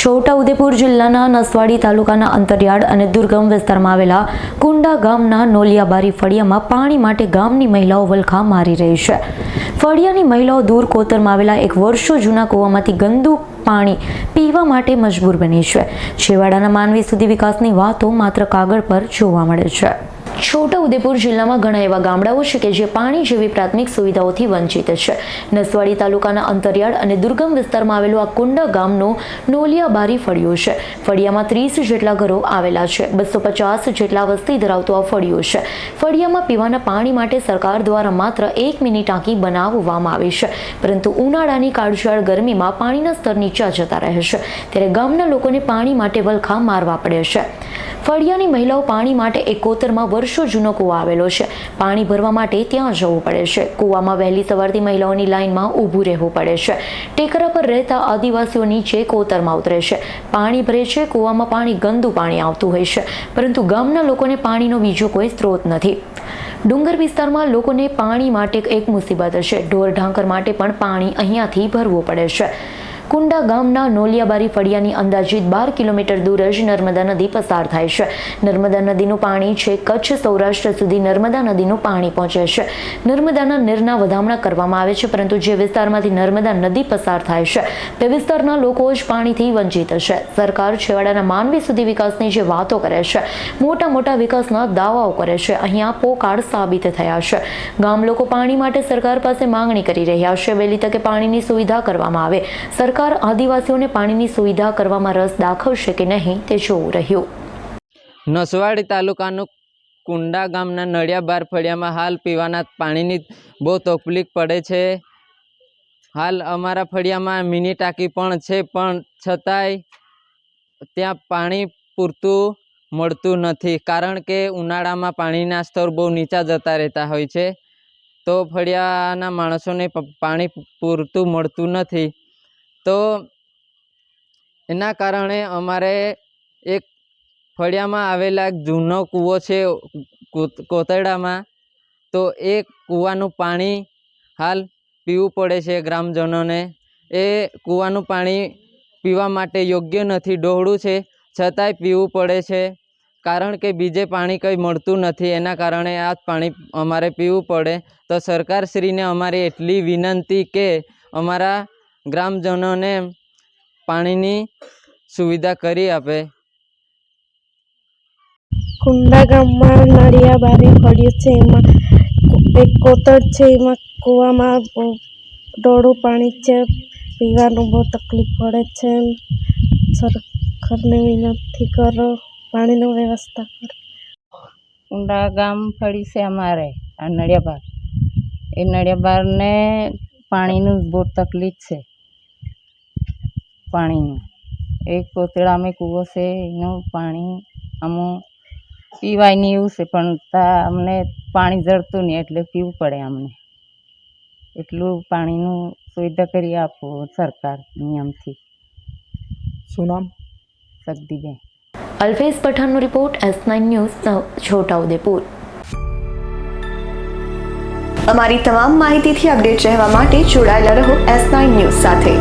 છોટાઉદેપુર જિલ્લાના નસવાડી તાલુકાના અંતરિયાળ અને દુર્ગમ વિસ્તારમાં આવેલા કુંડા ગામના નોલિયાબારી ફળિયામાં પાણી માટે ગામની મહિલાઓ વલખા મારી રહી છે. ફળિયાની મહિલાઓ દૂર કોતરમાં આવેલા એક વર્ષો જૂના કૂવામાંથી ગંદુ પાણી પીવા માટે મજબૂર બની છે. છેવાડાના માનવી સુધી વિકાસની વાતો માત્ર કાગળ પર જોવા મળે છે. છોટાઉદેપુર જિલ્લામાં ઘણા એવા ગામડાઓ છે કે જે પાણી જેવી પ્રાથમિક સુવિધાઓથી વંચિત છે. નસવાડી તાલુકાના અંતરિયાળ અને દુર્ગમ વિસ્તારમાં આવેલું આ કુંડા ગામનો નોલિયા બારી ફળિયું છે. ફળિયામાં ત્રીસ જેટલા ઘરો આવેલા છે. બસો પચાસ જેટલા વસ્તી ધરાવતું આ ફળિયો છે. ફળિયામાં પીવાના પાણી માટે સરકાર દ્વારા માત્ર એક મિની ટાંકી બનાવવામાં આવી છે. પરંતુ ઉનાળાની કાળઝાળ ગરમીમાં પાણીના સ્તર નીચા જતા રહે છે. ત્યારે ગામના લોકોને પાણી માટે વલખા મારવા પડે છે. ફળિયાની મહિલાઓ પાણી માટે એકોતરમાં કોતરમાં વર્ષો જૂનો કૂવો આવેલો છે. પાણી ભરવા માટે ત્યાં જવું પડે છે. કૂવામાં વહેલી સવારથી મહિલાઓની લાઇનમાં ઊભું રહેવું પડે છે. ટેકરા પર રહેતા આદિવાસીઓ નીચે કોતરમાં ઉતરે છે. પાણી ભરે છે, કૂવામાં પાણી, ગંદુ પાણી આવતું હોય છે. પરંતુ ગામના લોકોને પાણીનો બીજો કોઈ સ્ત્રોત નથી. ડુંગર વિસ્તારમાં લોકોને પાણી માટે એક મુસીબત છે. ઢોર ઢાંકર માટે પણ પાણી અહીંયાથી ભરવું પડે છે. કુંડા ગામના નોલિયાબારી ફળિયાની અંદાજિત બાર કિલોમીટર દૂર જ નર્મદા નદી પસાર થાય છે. નર્મદા નદીનું પાણી છે કચ્છ સૌરાષ્ટ્ર સુધી નર્મદા નદીનું પાણી પહોંચે છે. નર્મદાના નીરના વધામણા કરવામાં આવે છે, પરંતુ જે વિસ્તારમાંથી નર્મદા નદી પસાર થાય છે, તે વિસ્તારના લોકો જ પાણીથી વંચિત છે. સરકાર છેવાડાના માનવી સુધી વિકાસની જે વાતો કરે છે, મોટા મોટા વિકાસના દાવાઓ કરે છે. અહીંયા પોકાળ સાબિત થયા છે. ગામ લોકો પાણી માટે સરકાર પાસે માંગણી કરી રહ્યા છે. વહેલી તકે પાણીની સુવિધા કરવામાં આવે. સરકાર આદિવાસીઓને પાણીની સુવિધા કરવામાં રસ દાખવશે કે નહીં તે જોવું રહ્યું. નસવાડી તાલુકાનું કુંડા ગામના નળિયા બાર ફળિયામાં હાલ પીવાના પાણીની બહુ તકલીફ પડે છે. હાલ અમારા ફળિયામાં મિની ટાંકી પણ છે, પણ છતાંય ત્યાં પાણી પૂરતું મળતું નથી, કારણ કે ઉનાળામાં પાણીના સ્તર બહુ નીચા જતા રહેતા હોય છે. તો ફળિયાના માણસોને પાણી પૂરતું મળતું નથી. તો એના કારણે અમારે એક ફળિયામાં આવેલા એક જૂનો કૂવો છે, કોત- કોતરડામાં. તો એ કૂવાનું પાણી હાલ પીવું પડે છે ગ્રામજનોને. એ કૂવાનું પાણી પીવા માટે યોગ્ય નથી, ડહોળું છે, છતાંય પીવું પડે છે. કારણ કે બીજે પાણી કંઈ મળતું નથી, એના કારણે આ પાણી અમારે પીવું પડે. તો સરકારશ્રીને અમારી એટલી વિનંતી કે અમારા ગ્રામજનોને પાણીની સુવિધા કરી આપે. કુંડા ગામમાં નળિયા બારી પડ્યું છે. એમાં એક કોતર છે. એમાં કૂવામાં બહુ ડોળું પાણી છે. પીવાનું બહુ તકલીફ પડે છે. સરકારને વિનંતી કરો પાણીની વ્યવસ્થા કરો. કુંડા ગામ ફળી છે અમારે આ નડિયાબાર એ નડિયાબારને પાણીનું બહુ તકલીફ છે. પાણીનું. એક કોતળામાં કૂવો છે એનું પાણી અમુ પીવાય નહીં એવું છે પણ તા અમને પાણી જળતું નહીં એટલે પીવું પડે અમને. એટલું પાણીનું સુવિધા કરી આપો સરકાર નિયમથી શું નામ? સગદીબેન Alfez પઠાણનો report S nine news Chhota Udepur. અમારી તમામ માહિતીથી અપડેટ રહેવા માટે જોડાયેલા રહો એસ નાઇન ન્યૂઝ સાથે.